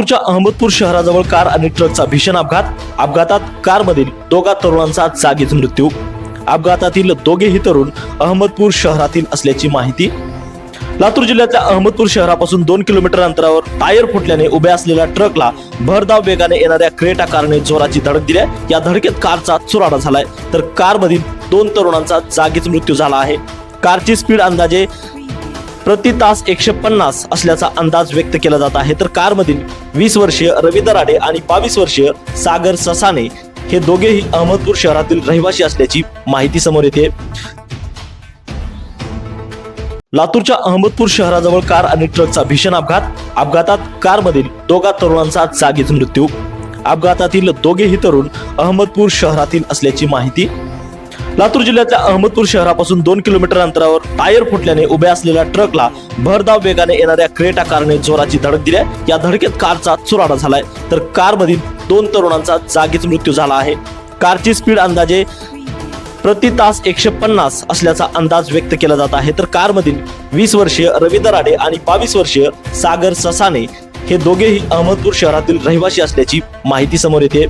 नागपूरच्या अहमदपूर शहराजवळ कार आणि ट्रकचा भीषण अपघात. अपघातात कारमधील दोघा तरुणांचा जागीच मृत्यू. अपघातातील दोघेही तरुण अहमदपूर शहरातील असल्याची माहिती. लातूर जिल्ह्यातल्या अहमदपूर शहरापासून दोन किलोमीटर अंतरावर टायर फुटल्याने उभ्या असलेल्या ट्रकला भरधाव वेगाने येणाऱ्या क्रेटा कारने जोराची धडक दिली या धडकेत कारचा चुराडा झालाय. तर कारमधील दोन तरुणांचा जागीच मृत्यू झाला आहे. कारची स्पीड अंदाजे प्रति तास एकशे पन्नास असल्याचा अंदाज व्यक्त केला जात आहे. तर कारमधील वीस वर्षीय रवी दराडे आणि बावीस वर्षीय सागर ससाने हे दोघेही अहमदपूर शहरातील रहिवासी असल्याची माहिती समोर येते. लातूरच्या अहमदपूर शहराजवळ कार आणि ट्रकचा भीषण अपघात. अपघातात कारमधील दोघा तरुणांचा जागीच मृत्यू. अपघातातील दोघेही तरुण अहमदपूर शहरातील असल्याची माहिती लातूर जिल्ह्यातल्या अहमदपूर शहरापासून दोन किलोमीटर अंतरावर टायर फुटल्याने उभ्या असलेल्या ट्रकला भरधाव वेगाने येणाऱ्या क्रेटा कारने जोराची धडक दिली या धडकेत कारचा चुराडा झालाय. तर कारमधील दोन तरुणांचा जागीच मृत्यू झाला आहे. कारची स्पीड अंदाजे प्रति तास एकशे पन्नास असल्याचा अंदाज व्यक्त केला जात आहे. तर कारमधील वीस वर्षीय रवी दराडे आणि बावीस वर्षीय सागर ससाने हे दोघेही अहमदपूर शहरातील रहिवासी असल्याची माहिती समोर येते.